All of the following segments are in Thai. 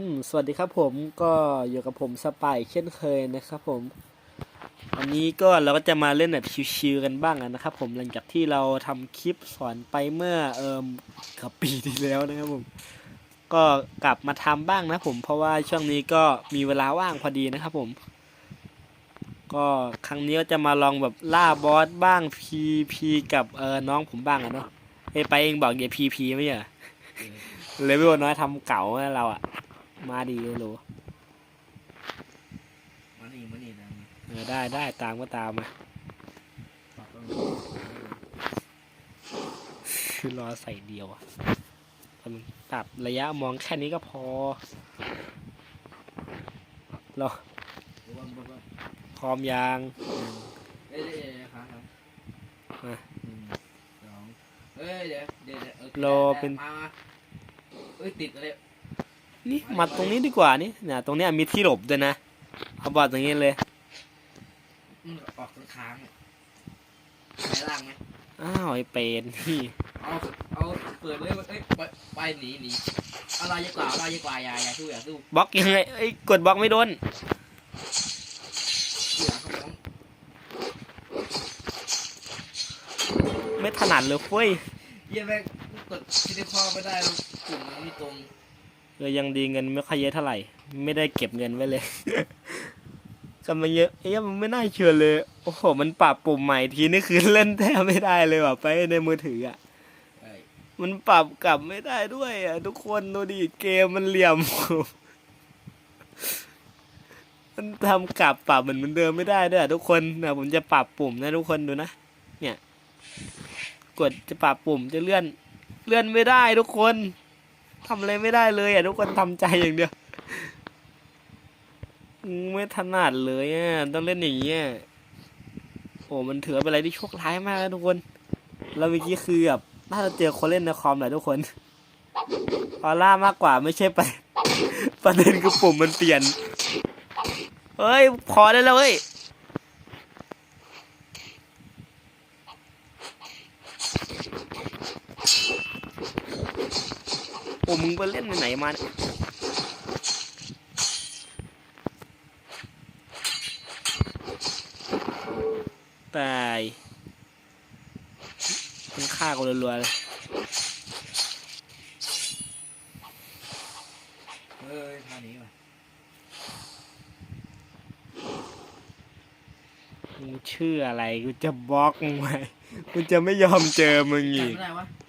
อืมสวัสดีครับผมก็อยู่กับผมสไปายเช่นเคยนะครับผมวันนี้ก็เราก็จะมาเล่นแบบชิวๆกันบ้างอะนะครับ ผมหลังจากที่เราทำคลิปสอนไปเมื่อเอิมกับปีที่แล้วนะครับผม ก็กลับมาทำบ้างนะผม เพราะว่าช่วงนี้ก็มีเวลาว่างพอดีนะครับผม ก็ครั้งนี้ก็จะมาลองแบบล่าบอสบ้างพีพีกับเออน้องผมบ้างอะเนาะเอ้ยไปเองบอกอย่าพีพีไม่ใช่เหรอเลเวลน้อยทำเก่านะเราอะ มาดีเลยโหลมานี่มานี่นะเออได้ได้ตามก็ตามมาปรับตรงคือรอใส่เดียวอะปรับระยะมองแค่นี้ก็พอรอนี้บนบนบนพร้อมยางเอ้ยเดี๋ยวเดี๋ยวครับครับมาหนึ่งสองเอ้ยเดี๋ยวเดี๋ยวเดี๋ยวออโลเป็นมามาเอ้ยติดอะไร นี่มาตรงนี้ดีกว่านี่เนี่ยตรงเนี้ยมีที่หลบด้วยนะเอาบอดตรงนี้เลยอืมออกค้างๆเนี่ยไหนล่างไหมอ้าวไอเป็นนี่เอาเอาเปิดเลยเอ้ยไปไปหนีหนีเอาลายยกกว่าเอาลายยกกว่าอย่าอย่าสู้อย่าสู้บล็อกยังไงไอ้ยกดบล็อกไม่โดนเหลือเขาบอกไม่ถนัดเลยเฟ้ยเยี่ยแม่งกดที่ได้ข้อไม่ได้แล้วกลุ่มมันไม่ตรง เออยังดีเงินไม่ค่อยเยอะเท่าไหร่ ไม่ได้เก็บเงินไว้เลยก็มันเยอะเอ๊ะมันไม่น่าเชื่อเลย โอ้โห มันปรับปุ่มใหม่ทีนี่คือเล่นแทบไม่ได้เลยว่ะไปในมือถืออะไอ้มันปรับกลับไม่ได้ด้วยอะทุกคนดูดิเกมมันเหลี่ยม มันทำกลับปรับเหมือนเหมือนเดิมไม่ได้ด้วยอะทุกคนนะผมจะปรับปุ่มนะทุกคนดูนะเนี่ย กดจะปรับปุ่มจะเลื่อน เลื่อนไม่ได้ทุกคน ทำอะไรไม่ได้เลยอะทุกคนทำใจอย่างเดียวไม่ถนัดเลยอะต้องเล่นอย่างเงี้ยโอ้มันถือเป็นอะไรที่โชคร้ายมากนะทุกคน แล้วเมื่อกี้คือแบบน่าจะเจอคนเล่นในคอมแหละทุกคนออร่ามากกว่าไม่ใช่ไปประเด็นคือปุ่มมันเปลี่ยน เฮ้ย พอได้แล้วเฮ้ย อ้มึงไปเล่นไหนๆมาเนี่ยตายมันฆ่ากูรัวๆเลยเฮ้ยท่านี้ว่ะมึงชื่ออะไรกูจะบล็อกมึงไว้กูจะไม่ยอมเจอมึงอีก จำไม่ได้วะผม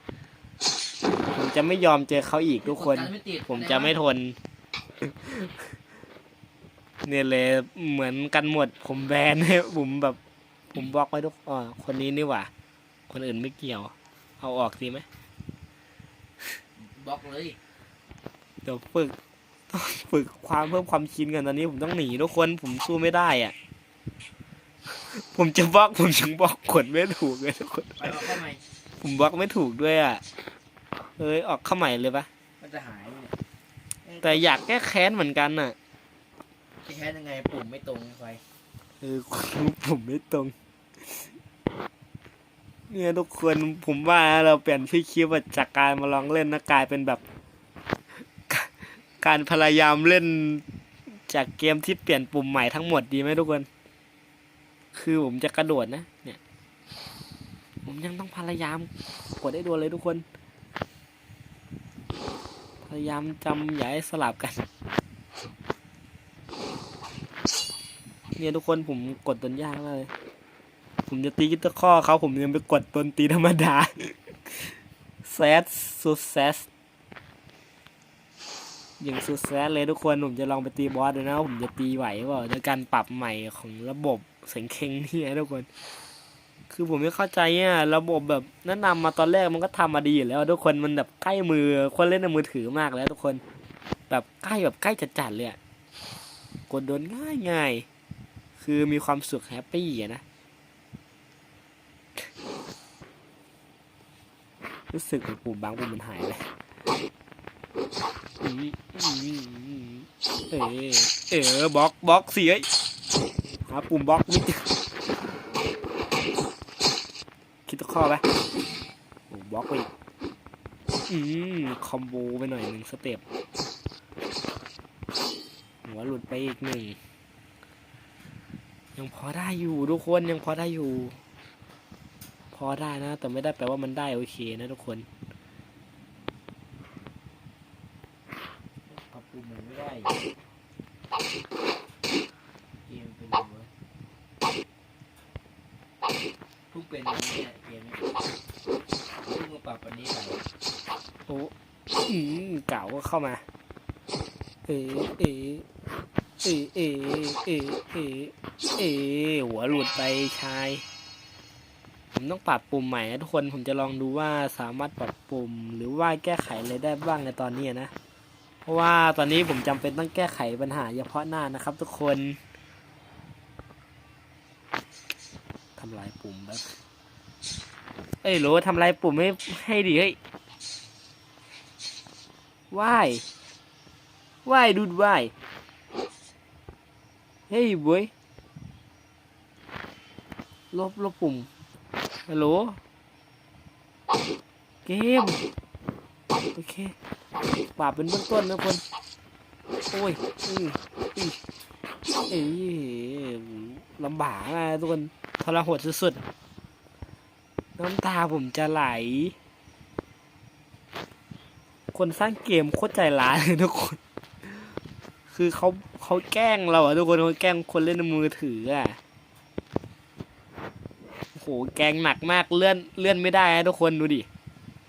จะไม่ยอมเจอเขาอีกทุกคนดไม่ติดผมจะไม่ทน เนี่ยเลยเหมือนกันหมด ผมแบนให้ผมแบบ ผมบล็อกไว้ทุกอ๋อคนนี้นี่หว่า คนอื่นไม่เกี่ยว เอาออกดีไหมบล็อกเลยเดี๋ยวฝึกต้องฝึกความเพิ่มความชินกันตอนนี้ผมต้องหนีทุกคนผมสู้ไม่ได้อะ ผมจะบล็อกผมยังบล็อกกดไม่ถูกเลยทุกคน ไปเอาเข้าใหม่ผมบล็อกไม่ถูกด้วยอะ เอ้ยออกเข้าใหม่เลยปะมันจะหายเนี่ยแต่อยากแก้แค้นเหมือนกันน่ะจะแค่ยังไงปุ่มไม่ตรงไฟเออผมไม่ตรง เนี่ยทุกคนผมว่าเราเปลี่ยนชื่อคลิปอะจากการมาลองเล่นนะกลายเป็นแบบ การพยายามเล่นจากเกมที่เปลี่ยนปุ่มใหม่ทั้งหมดดีไหมทุกคน คือผมจะกระโดดนะ เนี่ย ผมยังต้องพยายามกดได้โดนเลยทุกคน พยายามจำอย่าให้สลับกัน เนี่ยทุกคนผมกดตนยากมากเลย ผมจะตีกิตเตอร์ข้อเขาผมยังไปกดตนตีธรรมดาแซดสุดแซสอย่างสุดแซสเลยทุกคนผมจะลองไปตีบอสดูนะผมจะตีไหวเปล่าในการปรับใหม่ของระบบเสียงเคงนี่นะทุกคน คือผมไม่เข้าใจเนี่ยระบบแบบแนะนำมาตอนแรกมันก็ทำมาดีอยู่แล้วทุกคนมันแบบใกล้มือคนเล่นในมือถือมากแล้วทุกคน แบบใกล้แบบใกล้จัดๆเลยอะกดโดนง่ายง่ายคือมีความสุขแฮปปี้อะนะรู้สึกปุ่มบางปุ่มมันหายเลยเออเออบล็อกบล็อกสิเอ้ยหาปุ่มบล็อกไม่เจอคิดตะ ข้อไปโอ้บล็อกไปอีกอืมคอมโบไปหน่อยหนึ่งสเต็ปหัวหลุดไปอีกหนึ่ง ยังพอได้อยู่ทุกคนยังพอได้อยู่ พอได้นะ แต่ไม่ได้แปลว่ามันได้โอเคนะทุกคนปรับปรุงมันไม่ได้เกมเป็นยังไงวะ เพิ่งเป็นวันนี้เนี่ยเกมเนี้เพิ่งมาปรับวันนี้ไป โอ้อืม เก่าก็เข้ามา เอเอเอเอเอเอเอหัวหลุดไปชาย ผมต้องปรับปรุงใหม่นะทุกคนผมจะลองดูว่าสามารถปรับปรุงหรือว่าแก้ไขอะไรได้บ้างในตอนนี้นะ เพราะว่าตอนนี้ผมจำเป็นต้องแก้ไขปัญหาเฉพาะหน้านะครับ ทุกคนทำลายปุ่มแบบเอ้ยโหลทำลายปุ่มให้ให้ดีเฮ้ย Why? Why, dude? Why? Hey, boy. ลบลบปุ่มฮัลโหลเกม โอเคปราบเป็นเบื้องต้นนะคน โอ้ยอืออือเอ้ยลำบากอะทุกคนทรหดสุดๆ น้ำตาผมจะไหล คนสร้างเกมโคตรใจร้ายเลยทุกคน คือเขาเขาแกล้งเราอะทุกคนเขาแกล้งคนเล่นในมือถืออะโอ้โหแกล้งหนักมากเลื่อนเลื่อนไม่ได้นะทุกคนดูดิ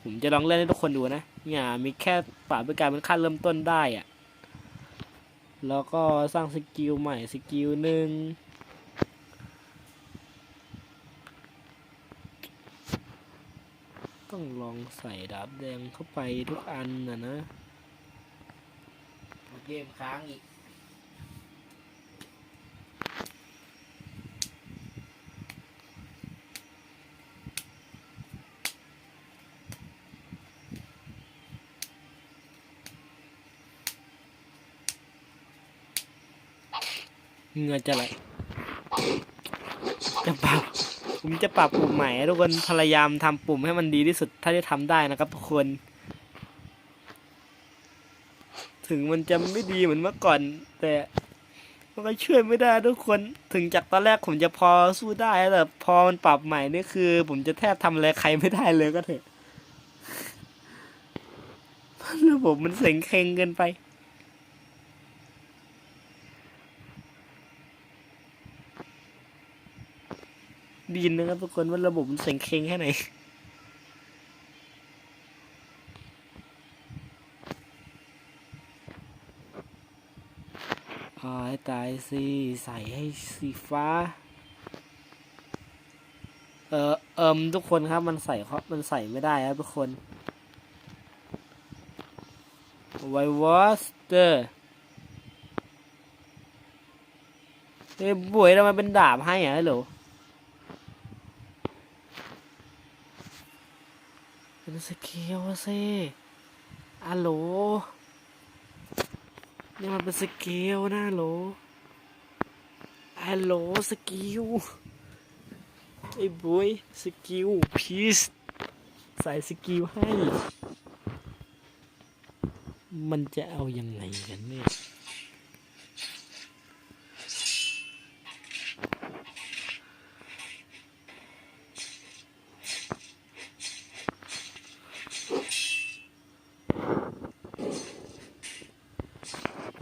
ผมจะลองเล่นให้ทุกคนดูนะเนี่ยมีแค่ปรับด้วยการเป็นขั้นเริ่มต้นได้อะแล้วก็สร้างสกิลใหม่สกิลหนึ่ง ต้ องลองใส่ดาบแดงเข้าไปทุกอันนะนะเกมค้างอีกเหงื่อจะไหลจะปรับ ผมจะปรับปุ่มใหม่ทุกคนพยายามทำปุ่มให้มันดีที่สุดเท่าที่ทำได้นะครับทุกคน ถึงมันจะไม่ดีเหมือนเมื่อก่อน แต่มันก็ช่วยไม่ได้ทุกคนถึงจากตอนแรกผมจะพอสู้ได้แต่พอมันปรับใหม่นี่คือ ผมจะแทบทำอะไรใครไม่ได้เลยก็เถอะระบบมันเสงเคงเกินไป ดีนนะครับทุกคนว่าระบบมันเสียงเคงแค่ไหนอายตายสิใส่ให้สีฟ้า เออเอิมทุกคนครับมันใส่เขามันใส่ไม่ได้ครับทุกคนไววอสเตอร์เฮ้ยบุ๋ยทำไมเป็นดาบให้อะฮัลโหล เป็นสเกลสิอัลโหลนี่มันเป็นสเกลนะลโหลฮัลโหลสกิลไอ้บอยสกิลพีซใส่สกิลให้ มันจะเอายังไงกันเนี่ย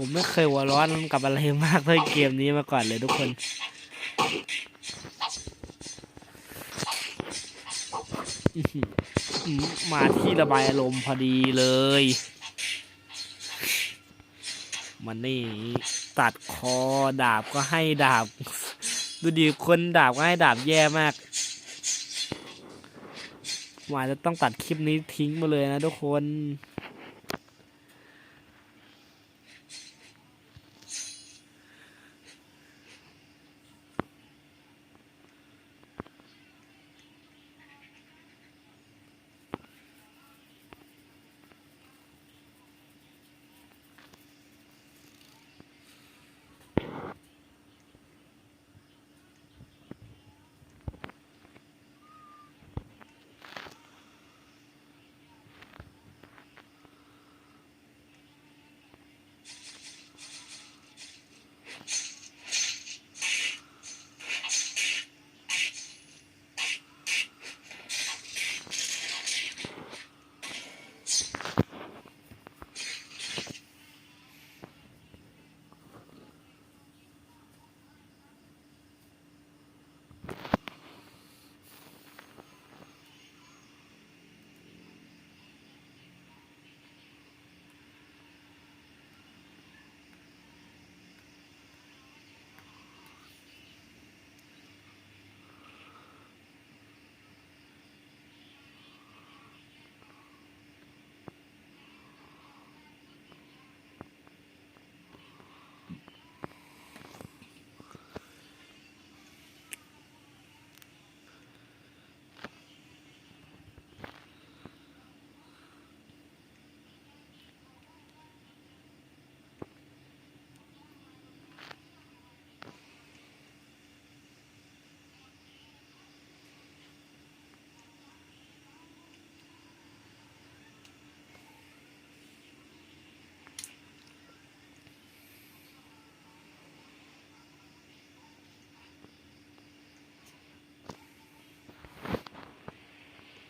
ผมไม่เคยหัวร้อนกับอะไรมากเท่าเกมนี้มาก่อนเลยทุกคนมมาที่ระบายอารมณ์พอดีเลย มันนี่ตัดคอดาบก็ให้ดาบ ดูดีคนดาบก็ให้ดาบแย่มากหมายจะต้องตัดคลิปนี้ทิ้งมาเลยนะทุกคน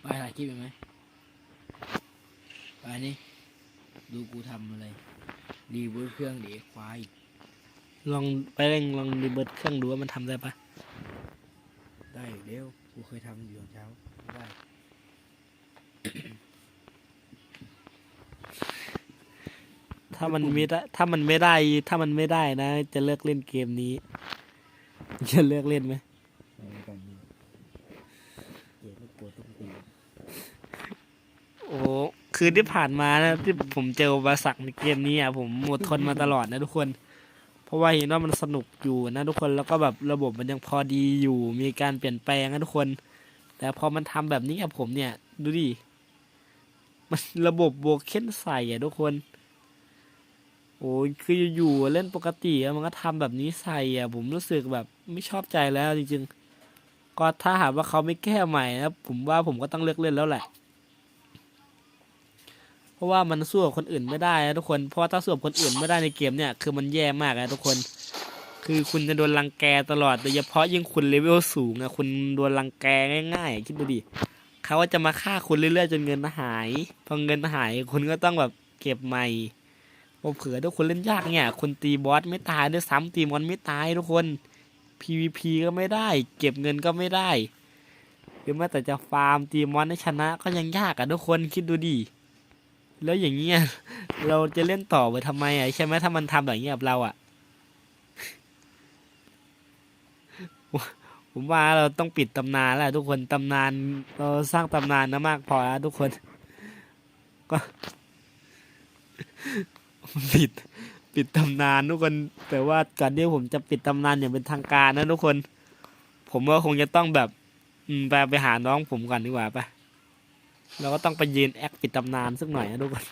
ถ่ายคลิปเห็นไหมไปนี่ดูกูทำอะไรรีเวิร์สเครื่องเดี๋ยวควายลองไปเร่งลองรีเบิร์ตเครื่องดูว่ามันทำได้ปะได้อยู่เร็วกูเคยทำอยู่ตอนเช้าได้ถ้ามันไม่ได้ถ้ามันไม่ได้ถ้ามันไม่ได้นะ จะเลิกเล่นเกมนี้ จะเลิกเล่นไหม อะไรกันนี่เดี๋ยวไม่กลัวต้องตี โอ้ คือที่ผ่านมานะที่ผมเจออุปสรรคในเกมนี้อะผมอดทนมาตลอดนะทุกคน เพราะว่าเห็นว่ามันสนุกอยู่นะทุกคนแล้วก็แบบระบบมันยังพอดีอยู่ มีการเปลี่ยนแปลงนะทุกคน แต่พอมันทำแบบนี้กับผมเนี่ย ดูดิมันระบบโบเค้นใส่อะทุกคน โอ้ยคืออยู่เล่นปกติอะมันก็ทำแบบนี้ใส่อะ ผมรู้สึกแบบไม่ชอบใจแล้วจริง ๆ ก็ถ้าหากว่าเขาไม่แก้ใหม่นะผมว่าผมก็ต้องเลิกเล่นแล้วแหละ เพราะว่ามันสู้กับคนอื่นไม่ได้นะทุกคน เพราะถ้าสู้กับคนอื่นไม่ได้ในเกมเนี่ยคือมันแย่มากนะทุกคน คือคุณจะโดนรังแกตลอดโดยเฉพาะยิ่งคุณเลเวลสูงอะคุณโดนรังแกง่ายๆคิดดูดิเขาว่าจะมาฆ่าคุณเรื่อยๆจนเงินหายพอเงินหายคุณก็ต้องแบบเก็บใหม่พอเผื่อถ้าคุณเล่นยากเนี่ยคุณตีบอสไม่ตายด้วยซ้ำตีมอนไม่ตายทุกคน PVP ก็ไม่ได้ เก็บเงินก็ไม่ได้หรือแม้แต่จะฟาร์มตีมอนให้ชนะก็ยังยากอะทุกคนคิดดูดิ แล้วอย่างเงี้ยเราจะเล่นต่อไปทำไมอะใช่ไหมถ้ามันทำแบบนี้กับเราอะ ผมว่าเราต้องปิดตำนานแล้วทุกคนตำนานเราสร้างตำนานนะมากพอแล้วทุกคน ก็ปิดปิดตำนานทุกคนแต่ว่าก่อนที่ผมจะปิดตำนานอย่างเป็นทางการนะทุกคน ผมว่าคงจะต้องแบบ อืมไปไปหาน้องผมก่อนดีกว่าไป เราก็ต้องไปยืนแอคปิดตำนานสักหน่อยนะทุกคน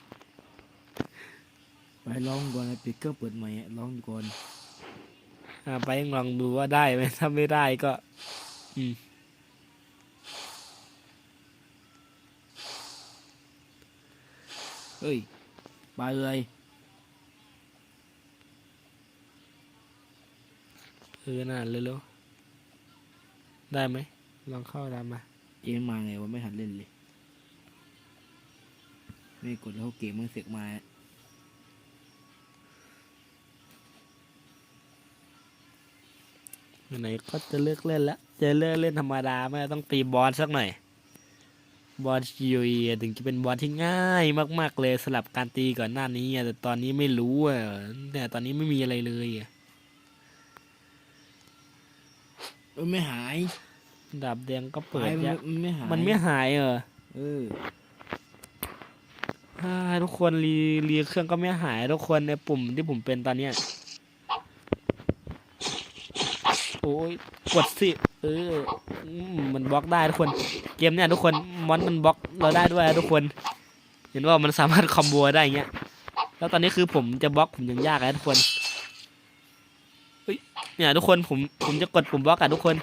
ไปลองก่อนไอ้ปิกเกอร์เปิดใหม่อะลองก่อนอ่าไปลองดูว่าได้ไหมถ้าไม่ได้ก็ อืมเฮ้ยไปเลยเออน่าเร็วๆได้ไหมลองเข้าตามมาเกมมาไงวะไม่หัดเล่นเลย ไม่กดแล้วเกมมันเสกมาไหนๆก็จะเลิกเล่นแล้วจะเลิกเล่นธรรมดาไม่ต้องตีบอสสักหน่อย บอสยูอีถึงจะเป็นบอสที่ง่ายมาก ๆ เลยสลับการตีก่อนหน้านี้อะแต่ตอนนี้ไม่รู้อะเนี่ยตอนนี้ไม่มีอะไรเลยอะเออไม่หาย ดาบแดงก็เปิดไปมันยากมันไม่หาย มันไม่หายเหรอเออ อ่าทุกคนรีรีเครื่องก็ไม่หายทุกคนในปุ่มที่ผมเป็นตอนเนี้ยโอ้ยกดสิเออมันบล็อกได้ทุกคนเกมเนี่ยทุกคนมอนมันบล็อกเราได้ด้วยทุกคน เห็นว่ามันสามารถคอมโบได้เงี้ยแล้วตอนนี้คือผมจะบล็อกผมยังยากเลยทุกคนเฮ้ยเนี่ยทุกคนผมผมจะกดปุ่มบล็อกอะทุกคน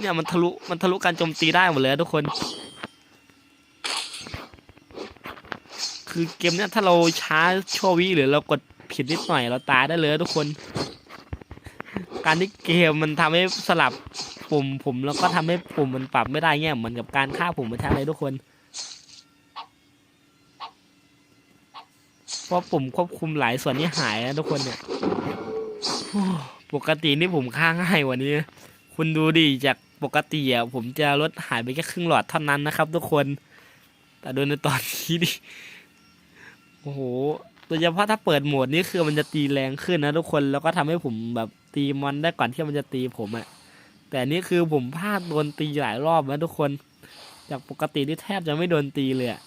เนี่ยมันทะลุมันทะลุการโจมตีได้หมดเลยทุกคน คือเกมเนี้ยถ้าเราช้าชั่ววิหรือเรากดผิดนิดหน่อยเราตายได้เลยทุกคน การที่เกมมันทำให้สลับปุ่มผมแล้วก็ทำให้ปุ่มมันปรับไม่ได้เงี้ยเหมือนกับการฆ่าปุ่มไปแทนเลยทุกคนเพราะปุ่มควบคุมหลายส่วนนี่หายนะทุกคนเนี่ยปกตินี่ผมฆ่าง่ายกว่านี้ คุณดูดิจาก ปกติอะผมจะลดหายไปแค่ครึ่งหลอดเท่านั้นนะครับ ทุกคน แต่โดยในตอนนี้ดิโอ้โหโดยเฉพาะถ้าเปิดโหมดนี้คือมันจะตีแรงขึ้นนะทุกคนแล้วก็ทำให้ผมแบบตีมอนได้ก่อนที่มันจะตีผมอะแต่อันนี่คือผมพลาดโดนตีหลายรอบนะทุกคน จากปกติที่แทบจะไม่โดนตีเลยอะ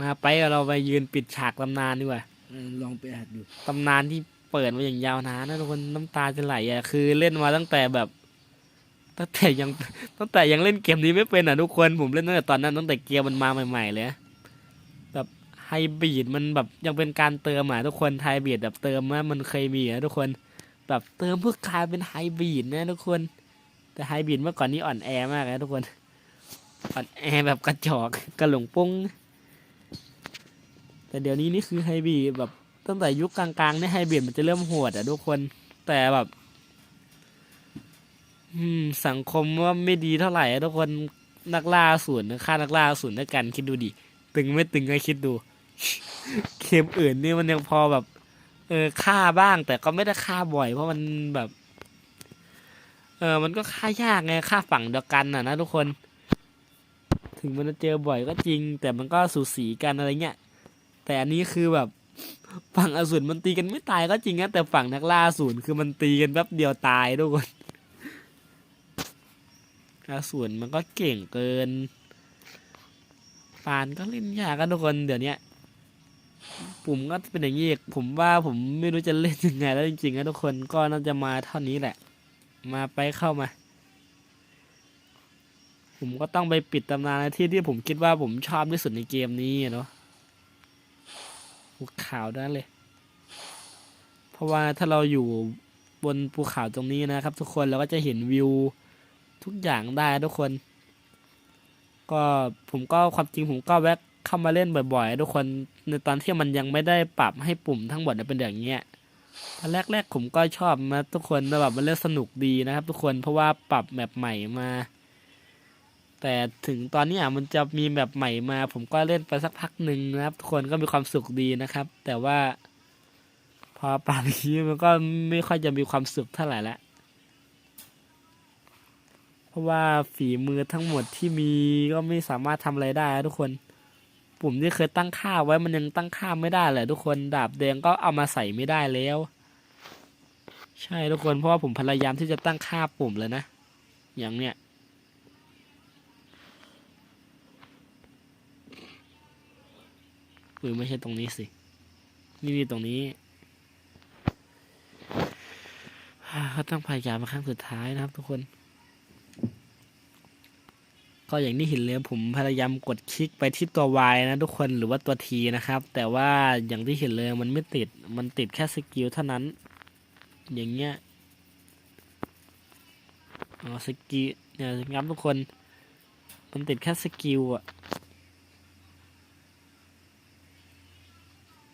มาไปเราไปยืนปิดฉากตำนานดีกว่าเออลองไปหัดดูตำนานที่ เปิดมาอย่างยาวนานนะทุกคนน้ำตาจะไหลอะคือเล่นมาตั้งแต่แบบ ตั้งแต่ยังตั้งแต่ยังเล่นเกมนี้ไม่เป็นอะทุกคนผมเล่นตั้งแต่ตอนนั้นตั้งแต่เกมมันมาใหม่ๆเลยแบบไฮบีดมันแบบยังเป็นการเติมอะทุกคนไฮบีดแบบเติมมามันเคยมีอะทุกคน แบบเติมเพื่อกลายเป็นไฮบีดนะทุกคน แต่ไฮบีดเมื่อก่อนนี้อ่อนแอมากนะทุกคนอ่อนแอแบบกระจอกกระหลงปุ้งแต่เดี๋ยวนี้นี่คือไฮบีดแบบ ตั้งแต่ยุคกลางๆเนี่ยไฮเบียดมันจะเริ่มโหดอะทุกคน แต่แบบสังคมว่าไม่ดีเท่าไหร่อะทุกคนนักล่าอสูรฆ่านักล่าอสูรด้วยกันคิดดูดิตึงไม่ตึงก็คิดดู เกมอื่นนี่มันยังพอแบบ เออฆ่าบ้าง แต่ก็ไม่ได้ฆ่าบ่อย เพราะมันแบบ เออมันก็ฆ่ายากไงฆ่าฝั่งเดียวกันน่ะนะทุกคน ถึงมันจะเจอบ่อยก็จริง แต่มันก็สูสีกันอะไรเงี้ยแต่อันนี้คือแบบ ฝั่งอสูรมันตีกันไม่ตายก็จริงนะแต่ฝั่งนักล่าอสูรคือมันตีกันแป๊บเดียวตายทุกคนอสูรมันก็เก่งเกินปานก็เล่นยากกันทุกคนเดี๋ยวนี้ผมก็เป็นอย่างนี้ผมว่าผมไม่รู้จะเล่นยังไงแล้วจริงๆนะทุกคนก็น่าจะมาเท่านี้แหละ มาไปเข้ามา ผมก็ต้องไปปิดตำนานในที่ที่ผมคิดว่าผมชอบที่สุดในเกมนี้เนาะ ภูเขาด้านเลย เพราะว่าถ้าเราอยู่บนภูเขาตรงนี้นะครับ ทุกคนเราก็จะเห็นวิวทุกอย่างได้ทุกคน ก็ผมก็ความจริงผมก็แวะเข้ามาเล่นบ่อยๆ ทุกคนในตอนที่มันยังไม่ได้ปรับให้ปุ่มทั้งหมดเป็นอย่างเงี้ยตอนแรกๆผมก็ชอบมาทุกคนแบบมันเล่นสนุกดีนะครับ ทุกคนเพราะว่าปรับแมปใหม่มา แต่ถึงตอนนี้มันจะมีแมปใหม่มา ผมก็เล่นไปสักพักหนึ่งนะครับทุกคนก็มีความสุขดีนะครับ แต่ว่า พอป่างนี้มันก็ไม่ค่อยจะมีความสุขเท่าไหร่ละเพราะว่าฝีมือทั้งหมดที่มีก็ไม่สามารถทำอะไรได้ทุกคนปุ่มที่เคยตั้งค่าไว้มันยังตั้งค่าไม่ได้เลยทุกคนดาบแดงก็เอามาใส่ไม่ได้แล้ว ใช่ทุกคนเพราะว่าผมพยายามที่จะตั้งค่าปุ่มเลยนะอย่างเนี้ย อือไม่ใช่ตรงนี้สินี่นี่ตรงนี้ก็ต้องพยายามมาครั้งสุดท้ายนะครับ ทุกคน ก็อย่างที่เห็นเลยผมพยายามกดคลิกไปที่ตัว Y นะทุกคนหรือว่าตัว T นะครับ แต่ว่าอย่างที่เห็นเลยมันไม่ติดมันติดแค่สกิลเท่านั้น อย่างเงี้ยอ๋อสกิลเนี่ยงับทุกคน มันติดแค่สกิลอะ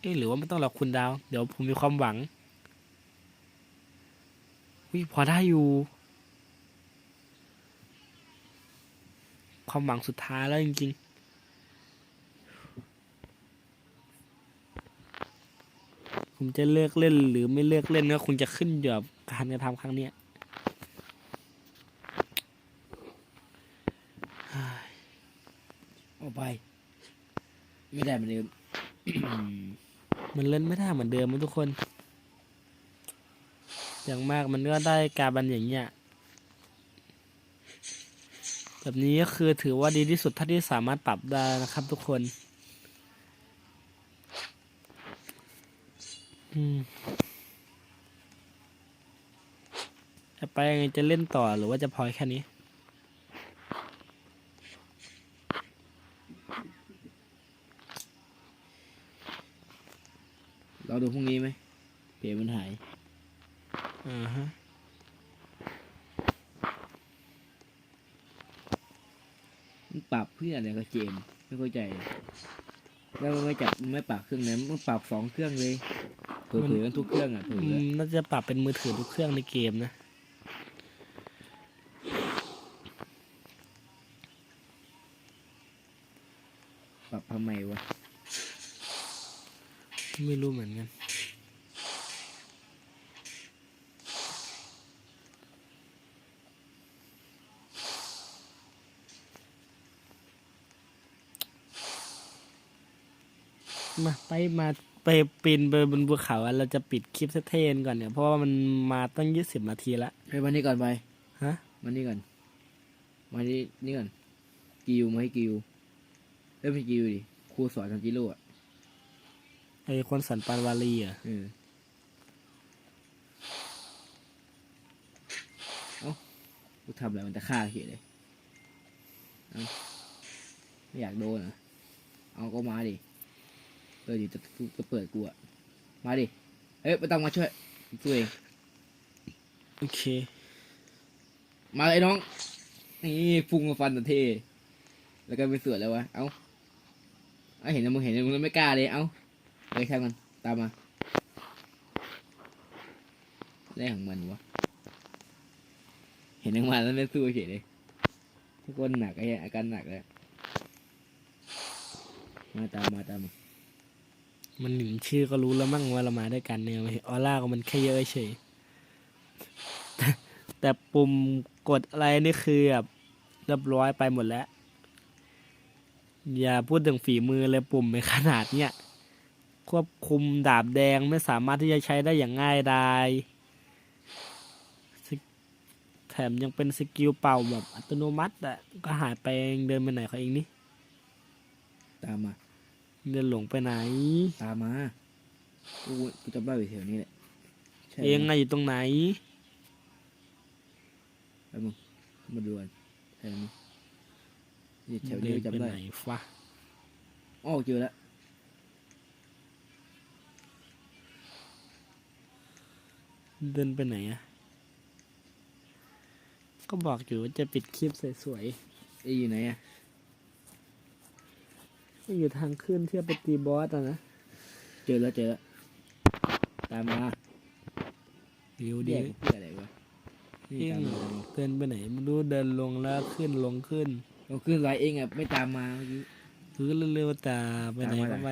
เอ๊ะหรือว่าไม่ต้องรอคุณดาว เดี๋ยวผมมีความหวังวิพอได้อยู่ ความหวังสุดท้ายแล้วจริงๆผมจะเลือกเล่นหรือไม่เลือกเล่นก็คงจะขึ้นอยู่กับการกระทำครั้งเนี้ยออกไป ไม่ได้เหมือนเดิม มันเล่นไม่ได้เหมือนเดิมนทุกคน อย่างมากมันก็ได้การบันอย่างเงี้ยแบบนี้ก็คือถือว่าดีที่สุดเท่าที่สามารถปรับได้นะครับทุกคนอืมจะไปยังไงจะเล่นต่อหรือว่าจะพอแค่นี้ เราดูพรุ่งนี้ไหมเปลี่ยนมันหายอ่าฮะมันปรับเพื่ออะไรกับเกมไม่เข้าใจ แล้วมันไม่จับมันไม่ปรับเครื่องไหนมันปรับสองเครื่องเลยเผลอๆกันทุกเครื่องอะเผลอือมน่าจะปรับเป็นมือถือทุกเครื่องในเกมนะ ๆปรับทำไมวะ ไม่รู้เหมือนกัน มาไปมาไปปีนไปบนภูเขาอะเราจะปิดคลิปเท่ๆก่อนเนี่ย เพราะว่ามันมาตั้งยี่สิบนาทีละไปวันนี้ก่อนไปฮะวันนี้ก่อนมานี่นี่ก่อนกิวมาให้กิวเอ้ยไม่กิวดิครูสอนทำจิโร่อะไอคนสันปานวาลีอะเออเอ้ากูทำอะไรมันจะฆ่าเฉยเลยเอ้าไม่อยากโดนเหรอเอาก็มาดิเออดิจะจะเปิดกูอะมาดิ เอ้ยไม่ต้องมาช่วยตัวเอง โอเค มาเลยน้อง นี่ฟุ้งมาฟันตันเทแล้วก็ไปสวดแล้ววะ เอ้า เอาเห็นนะมึงเห็นนะมึงไม่กล้าเลย เอ้า เลยช่างมัน ตามมาได้ของมันวะ เห็นนังมาแล้วไม่สู้เฉยเลยทุกคนหนักไอ้เหี้ยอาการหนักเลยมาตามมาตามมามันหนึ่งชื่อก็รู้แล้วมั่งว่าเรามาด้วยกันเนี่ยออร่าก็มันแค่เยอะเฉยแต่แต่ปุ่มกดอะไรนี่คือแบบเรียบร้อยไปหมดแล้ว อย่าพูดถึงฝีมือเลยปุ่มในขนาดเนี้ย ควบคุมดาบแดงไม่สามารถที่จะใช้ได้อย่างง่ายดายสกแถมยังเป็นสกิลเป่าแบบอัตโนมัติอะก็หายไปเองเดินไปไหนเขาเองนี่ตามมา เดินหลงไปไหน ตามมากูกูจะบ้าอยู่แถวนี้แหละใช่ไหมเองอะอยู่ตรงไหน แล้วมึงมาดูกันใช่ไหมนี่แถวเดินี้นจำไปได้ไหนวะอ๋อเจอแล้ว เดินไปไหนอะก็บอกอยู่ว่าจะปิดคลิปสวยไอ้อยู่ไหนอะๆไม่อยู่ทางขึ้นที่จะไปตีบอสอะนะ เจอแล้วเจอแล้ว ตามมาเดี๋ยวเรีเดี๋ยยกวเพื่ออะไรวะนี่เองตามมาเดินไปไหนไม่รู้เดินลงแล้วขึ้นลงขึ้นเราขึ้นไรเองอะไม่ตามมาเมื่อกี้คือเร็วๆแต่ไปไหนตามมาก็ไหนไป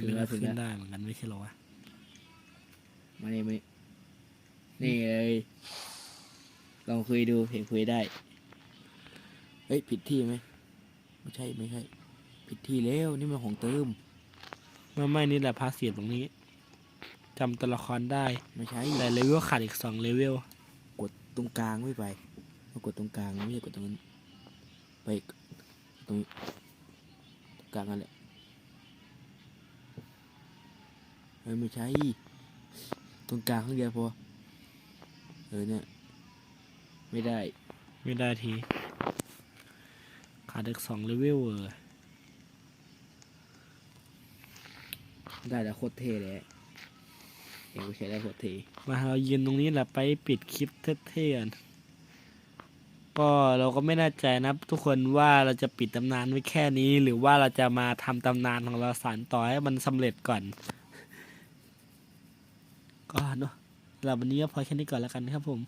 ถึงแล้วถึงขึ้แล้วนได้เหมือนกันไม่ใช่เหรอวะมานี่มานี่นี่เลยลองคุยดูเห็นคุยได้ เฮ้ยผิดที่ไหมไม่ใช่ไม่ใช่ ผิดที่แล้วนี่มันของเติมไม่ไม่นี่แหละพาเสียตรงนี้จำตัวละครได้ไม่ใช่แต่เลเวลขาดอีกสองเลเวลกดตรงกลางไม่ไปมากดตรงกลางไม่ใช่กดตรงนั้นไปตรงตรงกลางนั่นแหละ เฮ้ยไม่ใช่ตรงกลางข้างเดียวพอ เออเนี่ย ไม่ได้ ไม่ได้ที ขาดอีกสองเลเวลเออได้แล้วโคตรเท่เลยเองกูใช้ได้โคตรเท่มาเรายืนตรงนี้แหละไปปิดคลิปเท่ๆกันก็เราก็ไม่แน่ใจนะทุกคนว่าเราจะปิดตำนานไว้แค่นี้ หรือว่าเราจะมาทำตำนานของเราสานต่อให้มันสำเร็จก่อน ก็เนาะสำหรับวันนี้ก็พอแค่นี้ก่อนแล้วกันครับผม